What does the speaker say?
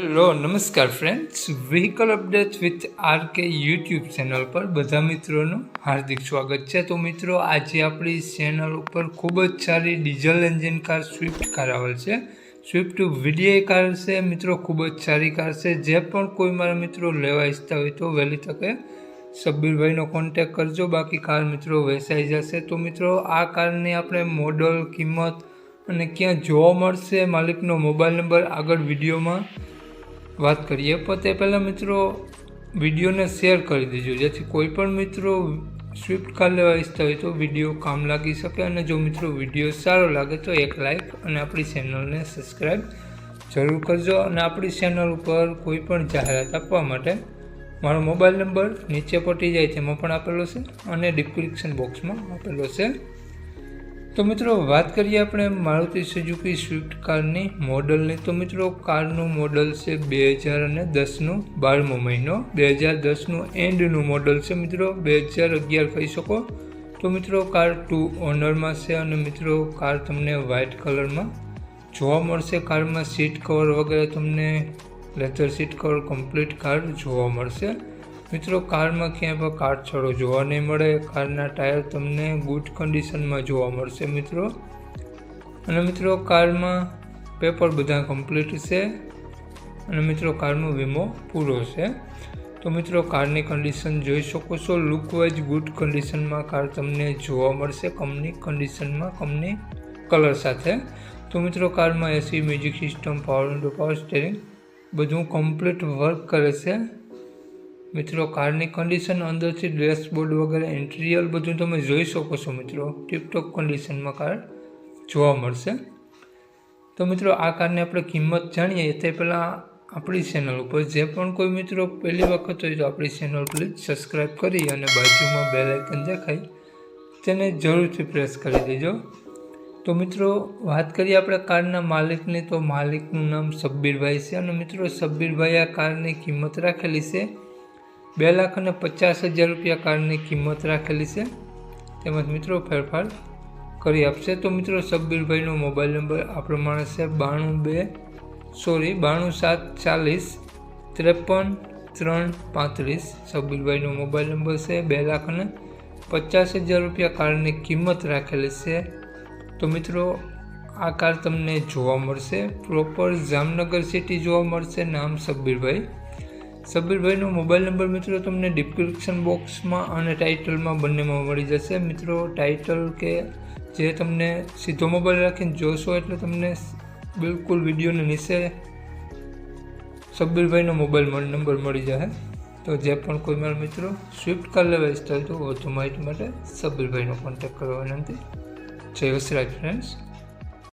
Hello, નમસ્કાર friends vehicle update with R K YouTube channel પર બધા મિત્રોનું હાર્દિક સ્વાગત છે. તો મિત્રો, આજે આપણી ચેનલ ઉપર ખૂબ જ સારી diesel engine car Swift car આવેલ છે. સ્વિફ્ટ વીડીઆઈ કાર છે. મિત્રો, ખૂબ જ સારી કાર છે. જે પણ કોઈ મારા મિત્રો લેવા ઈચ્છતા હોય તો વહેલી તકે સબ્બીરભાઈનો કોન્ટેક કરજો. બાકી કાર મિત્રો વેચાઈ જશે. તો મિત્રો, આ કારની આપણે મોડલ કિંમત અને ક્યાં જોવા મળશે, માલિકનો મોબાઈલ નંબર આગળ વિડીયોમાં વાત કરીએ, પણ તે પહેલાં મિત્રો વિડીયોને શેર કરી દેજો. જેથી કોઈ પણ મિત્રો સ્વિફ્ટ કાર લેવા ઈચ્છતા હોય તો વીડિયો કામ લાગી શકે અને જો મિત્રો વીડિયો સારો લાગે તો એક લાઇક અને આપણી ચેનલને સબસ્ક્રાઈબ જરૂર કરજો અને આપણી ચેનલ ઉપર કોઈ પણ જાહેરાત આપવા માટે મારો મોબાઈલ નંબર નીચે પટી જાય તેમાં પણ આપેલો છે અને ડિસ્ક્રિપ્શન બોક્સમાં આપેલો છે. તો મિત્રો, વાત કરીએ આપણે મારુતિ સુઝુકી સ્વિફ્ટ કારની મોડલની. તો મિત્રો, કારનું મોડલ છે બે હજાર અને દસનું, બારમો મહિનો. બે હજાર દસનું એન્ડનું મોડલ છે મિત્રો. બે હજાર અગિયાર કહી શકો. તો મિત્રો, કાર ટુ ઓનરમાં છે અને મિત્રો, કાર તમને વ્હાઇટ કલરમાં જોવા મળશે. કારમાં સીટ કવર વગેરે તમને leather seat cover, complete car જોવા મળશે. મિત્રો, કારમાં ક્યાંય પણ કાટછડો જોવા નહીં મળે. કારના ટાયર તમને ગુડ કન્ડિશનમાં જોવા મળશે મિત્રો. અને મિત્રો, કારમાં પેપર બધા કમ્પ્લીટ છે. અને મિત્રો, કારનો વીમો પૂરો છે. તો મિત્રો, કારની કન્ડિશન જોઈ શકો છો. લુકવાઇઝ ગુડ કન્ડિશનમાં કાર તમને જોવા મળશે. કંપની કન્ડિશનમાં કંપની કલર સાથે. તો મિત્રો, કારમાં AC, music system, power window, power steering બધું કમ્પ્લીટ વર્ક કરે છે. મિત્રો, કારની કન્ડિશન અંદરથી ડેશબોર્ડ વગેરે ઇન્ટિરિયર બધું તમે જોઈ શકો છો મિત્રો. ટીપટોપ કન્ડિશનમાં કાર જોવા મળશે. તો મિત્રો, આ કારની આપણે કિંમત જાણીએ તે પહેલાં આપણી ચેનલ ઉપર. જે પણ કોઈ મિત્રો પહેલી વખત હોય તો આપણી ચેનલ પ્લીઝ સબસ્ક્રાઈબ કરી અને બાજુમાં બે લાઇકન દેખાય તેને જરૂરથી પ્રેસ કરી દેજો. તો મિત્રો, વાત કરીએ આપણે કારના માલિકની. તો માલિકનું નામ સબ્બીરભાઈ છે અને મિત્રો સબ્બીરભાઈ આ કારની કિંમત રાખેલી છે બે લાખ અને પચાસ હજાર રૂપિયા કારની કિંમત રાખેલી છે. તેમજ મિત્રો ફેરફાર કરી આપશે. તો મિત્રો સબ્બીરભાઈનો મોબાઈલ નંબર આ પ્રમાણે છે બાણું બે, સોરી, બાણું સાત ચાલીસ, ત્રેપન, ત્રણ પાંત્રીસ. સબ્બીરભાઈનો મોબાઈલ નંબર છે બે લાખ અને પચાસ હજાર રૂપિયા કારની કિંમત રાખેલી છે. તો મિત્રો આ કાર તમને જોવા મળશે. પ્રોપર જામનગર સિટી જોવા મળશે. નામ સબ્બીરભાઈ સબીરભાઈનો મોબાઈલ નંબર મિત્રો તમને ડિસ્ક્રિપ્શન બોક્સમાં અને ટાઇટલમાં બંનેમાં મળી જશે. મિત્રો ટાઇટલ કે જે તમને સીધો મોબાઈલ રાખીને જોશો એટલે તમને બિલકુલ વિડીયોને નીચે સબીરભાઈનો મોબાઈલ નંબર મળી જશે. તો જે પણ કોઈ મારા મિત્રો સ્વિફ્ટ કાર લેવા ઇચ્છતા હોય તો વધુ માહિતી માટે સબીરભાઈનો કોન્ટેક્ટ કરવા વિનંતી. જય વસરાજ ફ્રેન્ડ્સ